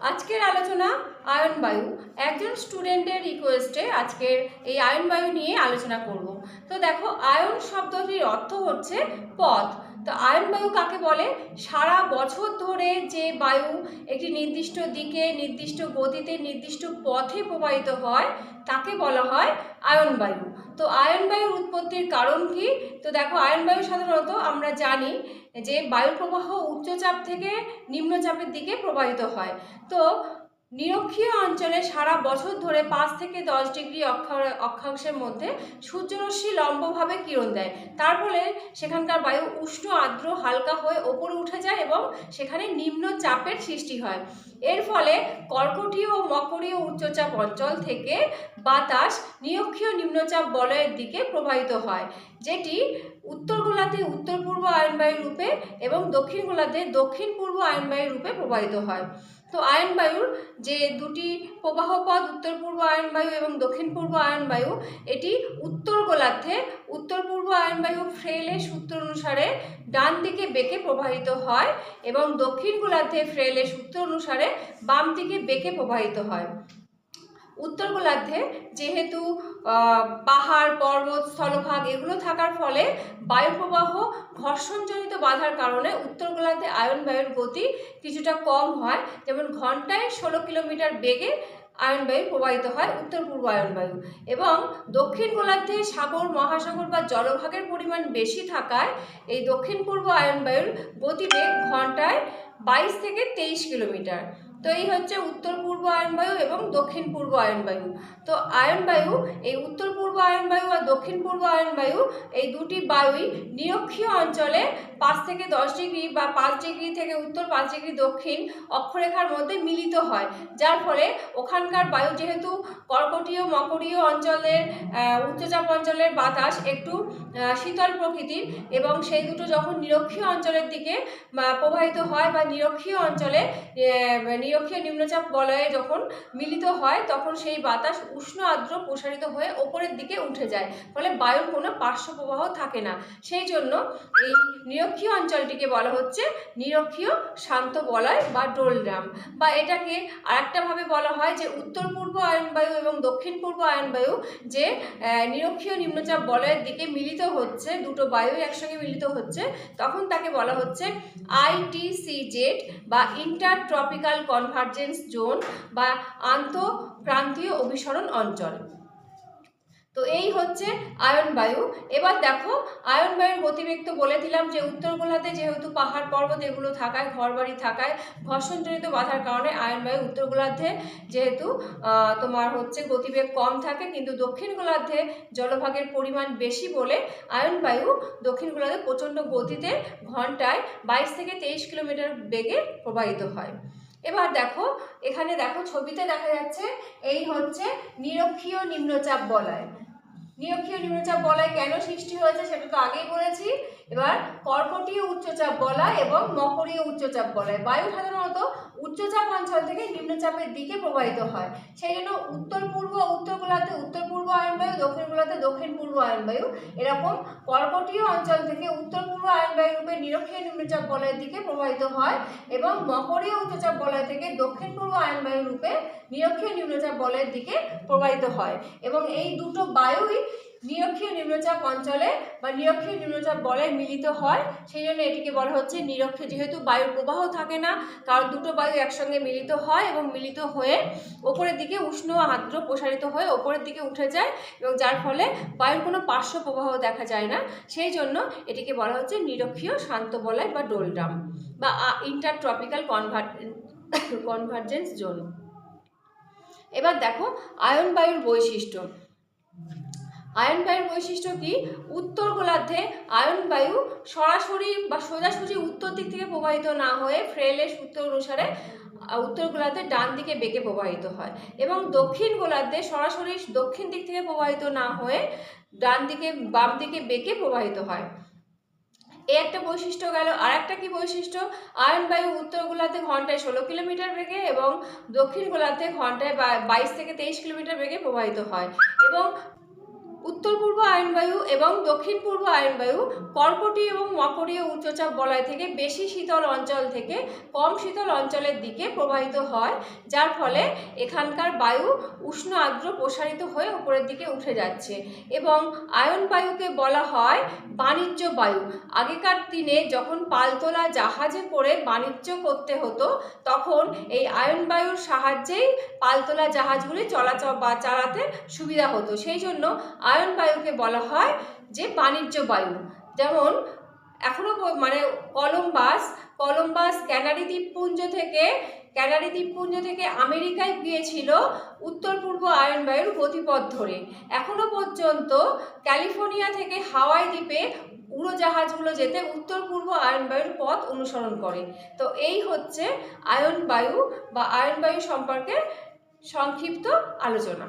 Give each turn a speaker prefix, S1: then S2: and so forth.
S1: আজকের আলোচনা আয়ন বায়ু একজন স্টুডেন্টের রিকোয়েস্টে আজকের এই আয়ন বায়ু নিয়ে আলোচনা করব। তো দেখো, আয়ন শব্দটির অর্থ হচ্ছে পথ। তো আয়ন বায়ু কাকে বলে? সারা বছর ধরে যে বায়ু একটি নির্দিষ্ট দিকে, নির্দিষ্ট গতিতে, নির্দিষ্ট পথে প্রবাহিত হয়, তাকে বলা হয় আয়ন বায়ু তো আয়ন বায়ুর উৎপত্তির কারণ কি? তো দেখো, আয়ন বায়ু সাধারণত আমরা জানি যে বায়ু প্রবাহ উচ্চচাপ থেকে নিম্নচাপের দিকে প্রবাহিত হয়। তো নিরক্ষীয় অঞ্চলে সারা বছর ধরে পাঁচ থেকে দশ ডিগ্রি অক্ষা- অক্ষাংশের মধ্যে সূর্যরশ্মি লম্বভাবে কিরণ দেয়। তার ফলে সেখানকার বায়ু উষ্ণ, আর্দ্র, হালকা হয়ে ওপরে উঠে যায় এবং সেখানে নিম্ন চাপের সৃষ্টি হয়। এর ফলে কর্কটীয় ও মকরীয় উচ্চচাপ অঞ্চল থেকে বাতাস নিরক্ষীয় নিম্নচাপ বলয়ের দিকে প্রবাহিত হয়। যেটি উত্তর গোলার্ধে উত্তর পূর্ব আয়নবায়ু রূপে এবং দক্ষিণ গোলার্ধে দক্ষিণ পূর্ব আয়নবায়ু রূপে প্রবাহিত হয়। তো আয়ন বায়ুর যে দুটি প্রবাহ পথ উত্তর পূর্ব আয়ন বায়ু এবং দক্ষিণ পূর্ব আয়ন বায়ু এটি উত্তর গোলার্ধে উত্তর পূর্ব আয়ন বায়ু ফ্রেলের সূত্র অনুসারে ডান দিকে বেঁকে প্রবাহিত হয় এবং দক্ষিণ গোলার্ধে ফ্রেলের সূত্র অনুসারে বাম দিকে বেঁকে প্রবাহিত হয়। উত্তর গোলার্ধে যেহেতু পাহাড়, পর্বত, স্থলভাগ এগুলো থাকার ফলে বায়ু প্রবাহ ঘর্ষণজনিত বাধার কারণে উত্তর গোলার্ধে আয়ন বায়ুর গতি কিছুটা কম হয়। যেমন ঘন্টায় ষোলো কিলোমিটার বেগে আয়ন বায়ু প্রবাহিত হয় উত্তর পূর্ব আয়ন বায়ু এবং দক্ষিণ গোলার্ধে সাগর, মহাসাগর বা জলভাগের পরিমাণ বেশি থাকায় এই দক্ষিণ পূর্ব আয়ন বায়ুর গতিবেগ ঘন্টায় বাইশ থেকে তেইশ কিলোমিটার। তো এই হচ্ছে উত্তর পূর্ব আয়ন বায়ু এবং দক্ষিণ পূর্ব আয়ন বায়ু তো আয়ন বায়ু এই উত্তর পূর্ব আয়ন বায়ু আর দক্ষিণ পূর্ব আয়ন বায়ু এই দুটি বায়ুই নিরক্ষীয় অঞ্চলে পাঁচ থেকে দশ ডিগ্রি বা পাঁচ ডিগ্রি থেকে উত্তর পাঁচ ডিগ্রি দক্ষিণ অক্ষরেখার মধ্যে মিলিত হয়। যার ফলে ওখানকার বায়ু যেহেতু কর্কটীয় মকরীয় অঞ্চলের উচ্চচাপ অঞ্চলের বাতাস একটু শীতল প্রকৃতির এবং সেই দুটো যখন নিরক্ষীয় অঞ্চলের দিকে প্রবাহিত হয় বা নিরক্ষীয় অঞ্চলে আহ, নিরক্ষীয় নিম্নচাপ বলয়ে যখন মিলিত হয়, তখন সেই বাতাস উষ্ণ আর্দ্র প্রসারিত হয়ে ওপরের দিকে উঠে যায়। ফলে বায়ুর কোনো পার্শ্ব প্রবাহ থাকে না। সেই জন্য এই নিরক্ষীয় অঞ্চলটিকে বলা হচ্ছে নিরক্ষীয় শান্ত বলয় বা ডোলড্রাম বা এটাকে আরেকটাভাবে বলা হয় যে উত্তর পূর্ব আয়নবায়ু এবং দক্ষিণ পূর্ব আয়নবায়ু যে নিরক্ষীয় নিম্নচাপ বলয়ের দিকে মিলিত হচ্ছে, দুটো বায়ু একসঙ্গে মিলিত হচ্ছে, তখন তাকে বলা হচ্ছে আইটিসিজেড বা ইন্টার ট্রপিক্যাল কনভার্জেন্স জোন বা আন্তঃপ্রান্তীয় অভিসরণ অঞ্চল। তো এই হচ্ছে আয়ন বায়ু। এবার দেখো, আয়ন বায়ুর গতিবেগ তো বলে দিলাম যে উত্তর গোলার্ধে যেহেতু পাহাড় পর্বত এগুলো থাকায়, ঘরবাড়ি থাকায়, ঘর্ষণজনিত বাধার কারণে আয়ন বায়ু উত্তর গোলার্ধে যেহেতু তোমার হচ্ছে গতিবেগ কম থাকে, কিন্তু দক্ষিণ গোলার্ধে জলভাগের পরিমাণ বেশি বলে আয়ন বায়ু দক্ষিণ গোলার্ধে প্রচণ্ড গতিতে ঘন্টায় বাইশ থেকে তেইশ কিলোমিটার বেগে প্রবাহিত হয়। এবার দেখো এখানে দেখো ছবিতে দেখা যাচ্ছে এই হচ্ছে নিরক্ষীয় নিম্নচাপ বলয়। নিরক্ষীয় নিম্নচাপ বলয় কেন সৃষ্টি হয়েছে সেটা তো আগেই বলেছি। এবার কর্কটীয় উচ্চচাপ বলয় এবং মকরীয় উচ্চচাপ বলয়। বায়ু সাধারণত উচ্চচাপ অঞ্চল থেকে নিম্নচাপের দিকে প্রবাহিত হয়। সেই জন্য উত্তর পূর্ব উত্তর গোলার্ধে, উত্তর পূর্ব আয়নবায়ু দক্ষিণ গোলাতে দক্ষিণ পূর্ব আয়নবায়ু এরকম কর্কটীয় অঞ্চল থেকে উত্তর পূর্ব আয়নবায়ু রূপে নিরক্ষীয় নিম্নচাপ বলয়ের দিকে প্রবাহিত হয় এবং মকরীয় উচ্চচাপ বলয় থেকে দক্ষিণ পূর্ব আয়নবায়ু রূপে নিরক্ষীয় নিম্নচাপ বলয়ের দিকে প্রবাহিত হয়। এবং এই দুটো বায়ুই নিরক্ষীয় নিম্নচাপ অঞ্চলে বা নিরক্ষীয় নিম্নচাপ বলে মিলিত হয়, সেই জন্য এটিকে বলা হচ্ছে নিরক্ষীয়। যেহেতু বায়ুর প্রবাহ থাকে না, কারণ দুটো বায়ু একসঙ্গে মিলিত হয় এবং মিলিত হয়ে ওপরের দিকে উষ্ণ আর্দ্র প্রসারিত হয়ে ওপরের দিকে উঠে যায় এবং যার ফলে বায়ুর কোনো পার্শ্ব প্রবাহ দেখা যায় না। সেই জন্য এটিকে বলা হচ্ছে নিরক্ষীয় শান্ত বলয় বা ডোলড্রাম বা intertropical convert convergence zone. এবার দেখো আয়ন বায়ুর বৈশিষ্ট্য। আয়ন বায়ুর বৈশিষ্ট্য কি? উত্তর গোলার্ধে আয়ন বায়ু সরাসরি বা সোজাসুজি উত্তর দিক থেকে প্রবাহিত না হয়ে ফ্রেলের সূত্র অনুসারে উত্তর গোলার্ধে ডান দিকে বেঁকে প্রবাহিত হয় এবং দক্ষিণ গোলার্ধে সরাসরি দক্ষিণ দিক থেকে প্রবাহিত না হয়ে ডান দিকে, বাম দিকে বেঁকে প্রবাহিত হয়। এই একটা বৈশিষ্ট্য গেল। আর একটা কি বৈশিষ্ট্য? আয়ন বায়ু উত্তর গোলার্ধে ঘন্টায় ষোলো কিলোমিটার বেগে এবং দক্ষিণ গোলার্ধে ঘন্টায় বাইশ থেকে তেইশ কিলোমিটার বেগে প্রবাহিত হয় এবং উত্তর পূর্ব আয়নবায়ু এবং দক্ষিণ পূর্ব আয়নবায়ু কর্কটীয় এবং মকরীয় উচ্চচাপ বলয় থেকে বেশি শীতল অঞ্চল থেকে কম শীতল অঞ্চলের দিকে প্রবাহিত হয়, যার ফলে এখানকার বায়ু উষ্ণ আর্দ্র প্রসারিত হয়ে উপরের দিকে উঠে যাচ্ছে এবং আয়ন বায়ুকে বলা হয় বাণিজ্য বায়ু। আগেকার দিনে যখন পালতোলা জাহাজে করে বাণিজ্য করতে হতো, তখন এই আয়ন বায়ুর সাহায্যেই পালতোলা জাহাজগুলি চলাচল বা চালাতে সুবিধা হতো। সেই জন্য আয়ন বায়ুকে বলা হয় যে বাণিজ্য বায়ু। যেমন এখনও মানে কলম্বাস কলম্বাস ক্যানারি দ্বীপপুঞ্জ থেকে, ক্যানারি দ্বীপপুঞ্জ থেকে আমেরিকায় গিয়েছিল উত্তর পূর্ব আয়ন বায়ুর গতিপথ ধরে। এখনও পর্যন্ত ক্যালিফোর্নিয়া থেকে হাওয়াই দ্বীপে উড়োজাহাজগুলো যেতে উত্তর পূর্ব আয়ন বায়ুর পথ অনুসরণ করে। তো এই হচ্ছে আয়ন বায়ু বা আয়ন বায়ু সম্পর্কে সংক্ষিপ্ত আলোচনা।